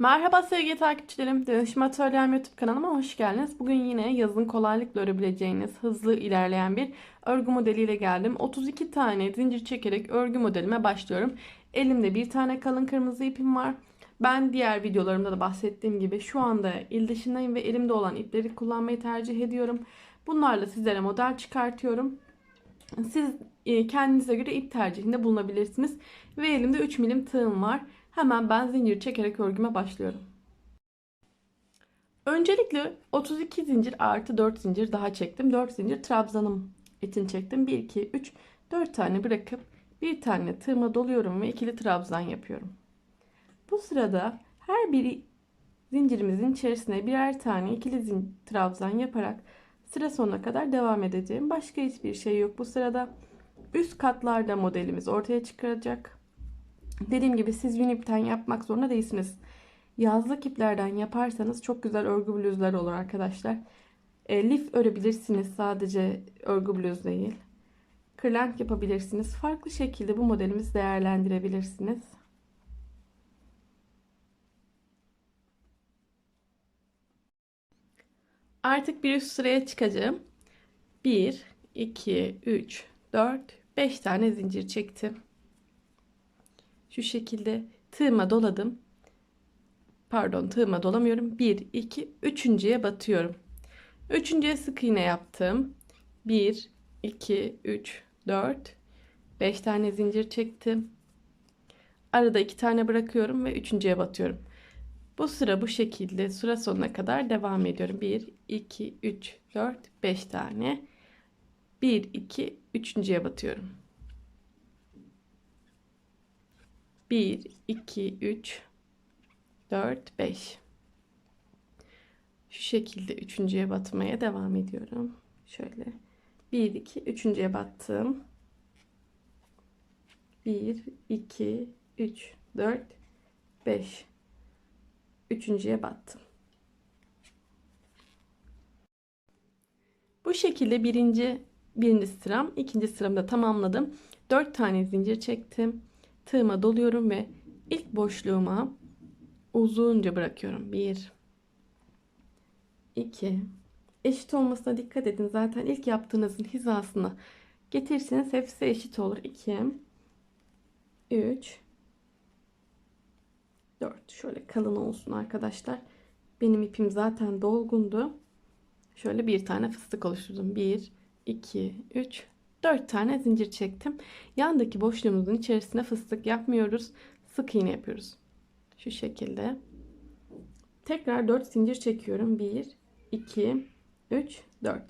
Merhaba sevgili takipçilerim. Danışma Atölyem YouTube kanalıma hoş geldiniz. Bugün yine yazın kolaylıkla örebileceğiniz hızlı ilerleyen bir örgü modeliyle geldim. 32 tane zincir çekerek örgü modelime başlıyorum. Elimde bir tane kalın kırmızı ipim var. Ben diğer videolarımda da bahsettiğim gibi şu anda il dışındayım ve elimde olan ipleri kullanmayı tercih ediyorum. Bunlarla sizlere model çıkartıyorum. Siz e, kendinize göre ip tercihinde bulunabilirsiniz. Ve elimde 3 milim tığım var. Hemen ben zincir çekerek örgüme başlıyorum. Öncelikle 32 zincir artı 4 zincir daha çektim. 4 zincir trabzanım için çektim. 1, 2, 3, 4 tane bırakıp bir tane tığıma doluyorum ve ikili trabzan yapıyorum. Bu sırada her bir zincirimizin içerisine birer tane ikili trabzan yaparak sıra sonuna kadar devam edeceğim. Başka hiçbir şey yok bu sırada. Üst katlarda modelimiz ortaya çıkacak. Dediğim gibi siz yün ipten yapmak zorunda değilsiniz. Yazlık iplerden yaparsanız çok güzel örgü bluzlar olur arkadaşlar. E, lif örebilirsiniz sadece örgü bluz değil. Kırlent yapabilirsiniz. Farklı şekilde bu modelimizi değerlendirebilirsiniz. Artık bir üst sıraya çıkacağım. 1, 2, 3, 4, 5 tane zincir çektim. Şu şekilde tığıma doladım. Pardon tığıma dolamıyorum. 1, 2, üçüncüye batıyorum. Üçüncüye sık iğne yaptım. 1, 2, 3, 4, 5 tane zincir çektim. Arada 2 tane bırakıyorum ve üçüncüye batıyorum. Bu sıra bu şekilde sıra sonuna kadar devam ediyorum. 1, 2, 3, 4, 5 tane. 1, 2, üçüncüye batıyorum. 1, 2, 3, 4, 5. Şu şekilde üçüncüye batmaya devam ediyorum. Şöyle. 1, 2, üçüncüye battım. 1, 2, 3, 4, 5. Üçüncüye battım. Bu şekilde birinci, birinci sıram, ikinci sıramda tamamladım. 4 tane zincir çektim tığıma doluyorum ve ilk boşluğuma uzunca bırakıyorum. 1 2 Eşit olmasına dikkat edin. Zaten ilk yaptığınızın hizasını getirirseniz hepsi eşit olur. 2 3 4 şöyle kalın olsun arkadaşlar. Benim ipim zaten dolgundu. Şöyle bir tane fıstık oluşturdum. 1 2 3 4 tane zincir çektim. Yandaki boşluğumuzun içerisine fıstık yapmıyoruz. Sık iğne yapıyoruz. Şu şekilde. Tekrar 4 zincir çekiyorum. 1, 2, 3, 4.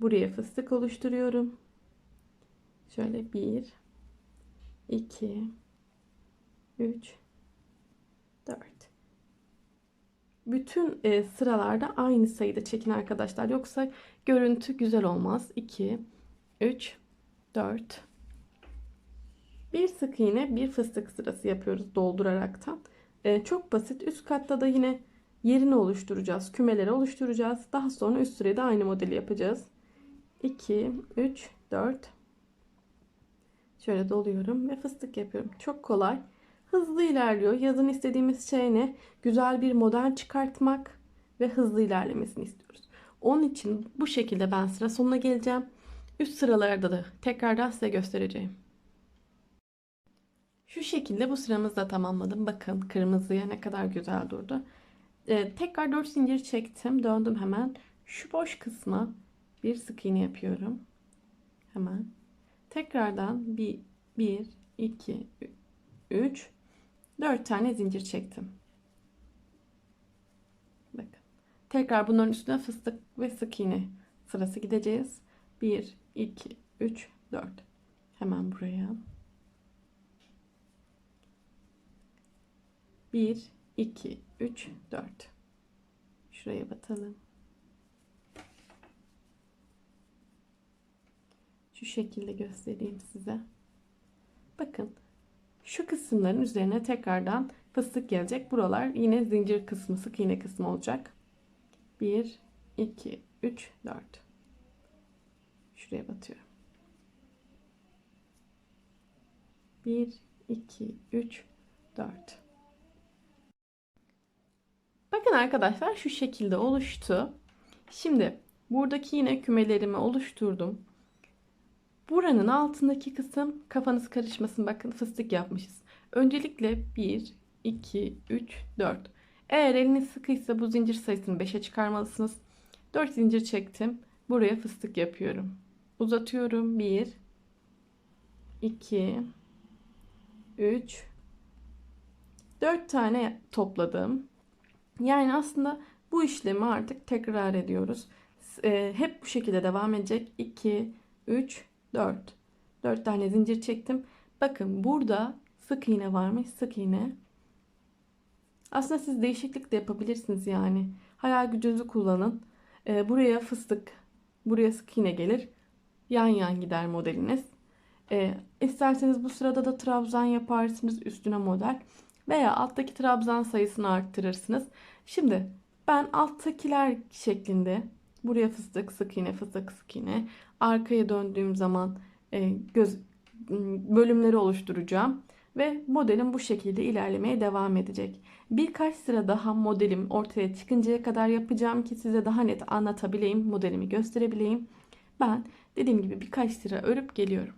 Buraya fıstık oluşturuyorum. Şöyle 1, 2, 3, 4. Bütün e, sıralarda aynı sayıda çekin arkadaşlar. Yoksa görüntü güzel olmaz. 2, 3, 4 bir sık iğne bir fıstık sırası yapıyoruz dolduraraktan. Ee, çok basit. Üst katta da yine yerini oluşturacağız. Kümeleri oluşturacağız. Daha sonra üst sırada aynı modeli yapacağız. 2, 3, 4 Şöyle doluyorum ve fıstık yapıyorum. Çok kolay. Hızlı ilerliyor. Yazın istediğimiz şey ne? Güzel bir model çıkartmak ve hızlı ilerlemesini istiyoruz. Onun için bu şekilde ben sıra sonuna geleceğim. Üst sıralarda da tekrardan size göstereceğim. Şu şekilde bu sıramızı da tamamladım. Bakın kırmızıya ne kadar güzel durdu. Ee, tekrar 4 zincir çektim. Döndüm hemen. Şu boş kısma bir sık iğne yapıyorum. Hemen. Tekrardan bir, 1, 2, 3, 4 tane zincir çektim. Bakın. Tekrar bunların üstüne fıstık ve sık iğne sırası gideceğiz. 1, 2, 3, 4. Hemen buraya. 1, 2, 3, 4. Şuraya batalım. Şu şekilde göstereyim size. Bakın şu kısımların üzerine tekrardan fıstık gelecek. Buralar yine zincir kısmı, sık iğne kısmı olacak. 1, 2, 3, 4. Şuraya batıyorum. 1, 2, 3, 4. Bakın arkadaşlar şu şekilde oluştu. Şimdi buradaki yine kümelerimi oluşturdum. Buranın altındaki kısım kafanız karışmasın. Bakın fıstık yapmışız. Öncelikle 1, 2, 3, 4. Eğer eliniz sıkıysa bu zincir sayısını 5'e çıkarmalısınız. 4 zincir çektim. Buraya fıstık yapıyorum. Uzatıyorum. 1, 2, 3, 4 tane topladım. Yani aslında bu işlemi artık tekrar ediyoruz. E, hep bu şekilde devam edecek. 2, 3, 4. 4 tane zincir çektim. Bakın burada sık iğne varmış. Sık iğne. Aslında siz değişiklik de yapabilirsiniz yani. Hayal gücünüzü kullanın. E, buraya fıstık, buraya sık iğne gelir. Yan yan gider modeliniz. E, isterseniz bu sırada da trabzan yaparsınız üstüne model. Veya alttaki trabzan sayısını arttırırsınız. Şimdi ben alttakiler şeklinde buraya fıstık, sık iğne, fıstık, sık iğne. Arkaya döndüğüm zaman e, göz bölümleri oluşturacağım ve modelim bu şekilde ilerlemeye devam edecek. Birkaç sıra daha modelim ortaya çıkıncaya kadar yapacağım ki size daha net anlatabileyim, modelimi gösterebileyim. Ben dediğim gibi birkaç sıra örüp geliyorum.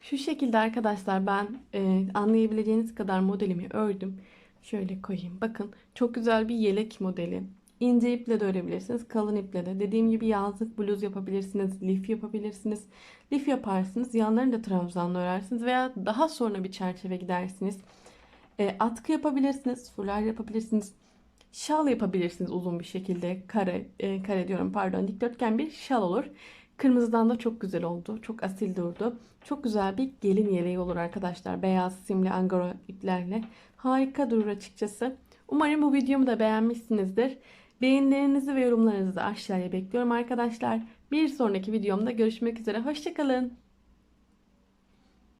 Şu şekilde arkadaşlar ben e, anlayabileceğiniz kadar modelimi ördüm. Şöyle koyayım. Bakın çok güzel bir yelek modeli. İnce iple de örebilirsiniz. Kalın iple de. Dediğim gibi yazlık bluz yapabilirsiniz. Lif yapabilirsiniz. Lif yaparsınız. Yanlarını da trabzanla örersiniz. Veya daha sonra bir çerçeve gidersiniz. E, atkı yapabilirsiniz. Fular yapabilirsiniz. Şal yapabilirsiniz uzun bir şekilde. Kare, e, kare diyorum pardon. Dikdörtgen bir şal olur. Kırmızıdan da çok güzel oldu. Çok asil durdu. Çok güzel bir gelin yeleği olur arkadaşlar. Beyaz simli angora iplerle. Harika durur açıkçası. Umarım bu videomu da beğenmişsinizdir. Beğenilerinizi ve yorumlarınızı aşağıya bekliyorum arkadaşlar. Bir sonraki videomda görüşmek üzere. Hoşçakalın.